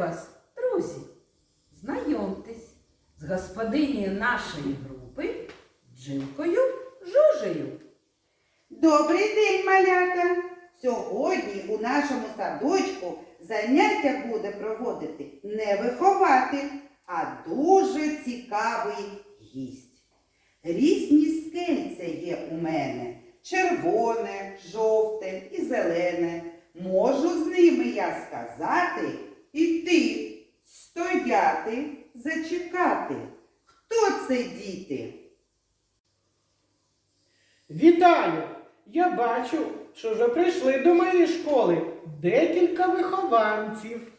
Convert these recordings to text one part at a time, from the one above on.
вас, друзі. Знайомтесь з господинею нашої групи Джилкою Жужею. Добрий день, малята! Сьогодні у нашому садочку заняття буде проводити не вихователь, а дуже цікавий гість. Різні скельця є у мене червоне, жовте і зелене. Можу з ними я сказати іти, стояти, зачекати. Хто це діти? Вітаю! Я бачу, що вже прийшли до моєї школи декілька вихованців.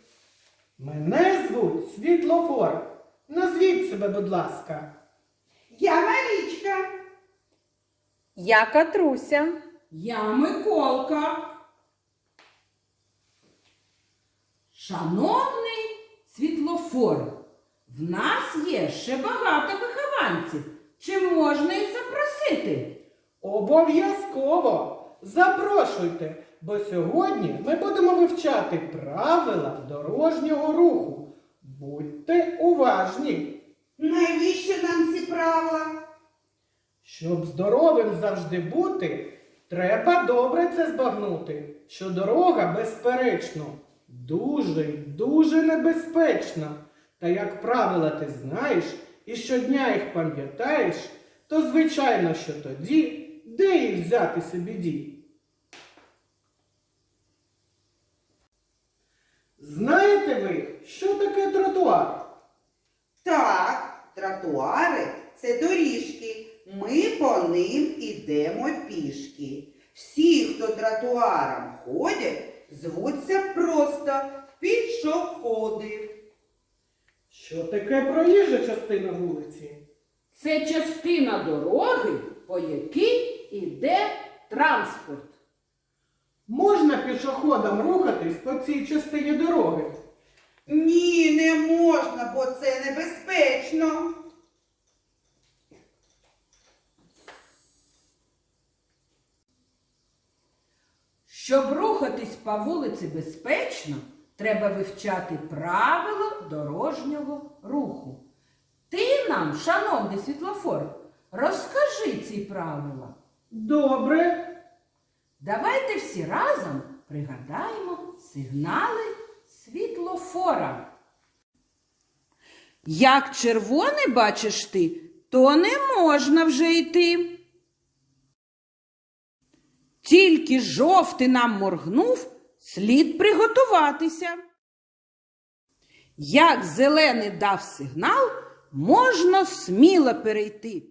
Мене звуть Світлофор. Назвіть себе, будь ласка. Я Марічка. Я Катруся. Я Миколка. Шановний світлофор, в нас є ще багато вихованців. Чи можна їх запросити? Обов'язково запрошуйте, бо сьогодні ми будемо вивчати правила дорожнього руху. Будьте уважні, Навіщо нам ці правила? щоб здоровим завжди бути, треба добре це збагнути, що дорога, безперечно, дуже дуже небезпечна. Та як правила ти знаєш і щодня їх пам'ятаєш, то звичайно, що тоді, де їх взяти собі дій? Знаєте ви, що таке тротуар? Так, тротуари це доріжки. Ми по ним ідемо пішки. Всі, хто тротуаром ходять, звуться просто пішоходи. Що таке проїжджа частина вулиці? Це частина дороги, по якій іде транспорт. Можна пішоходам рухатись по цій частині дороги? Ні, не можна, бо це небезпечно. Щоб рухатись по вулиці безпечно, треба вивчати правила дорожнього руху. Ти нам, шановний світлофор, розкажи ці правила. Добре. Давайте всі разом пригадаємо сигнали світлофора. Як червоний бачиш ти, то не можна вже йти. Тільки жовтий нам моргнув, слід приготуватися. Як зелений дав сигнал, можна сміло перейти.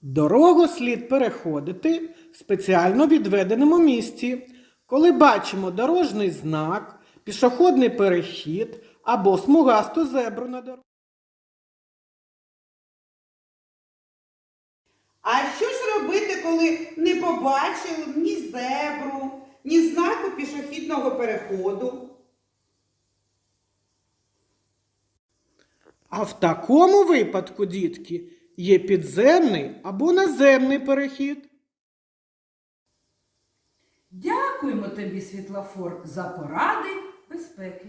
Дорогу слід переходити в спеціально відведеному місці, коли бачимо дорожній знак, пішохідний перехід або смугасту зебру на дорозі. А що ж робити, коли не побачили ні зебру, ні знаку пішохідного переходу? А в такому випадку, дітки, є підземний або наземний перехід. Дякуємо тобі, світлофор, за поради безпеки.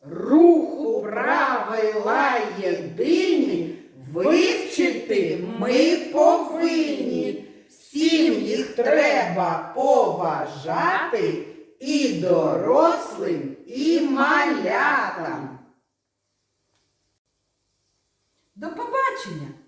Руху правила єдині вивчити ми повинні. Всім їх треба поважати і дорослим, і малятам. До побачення!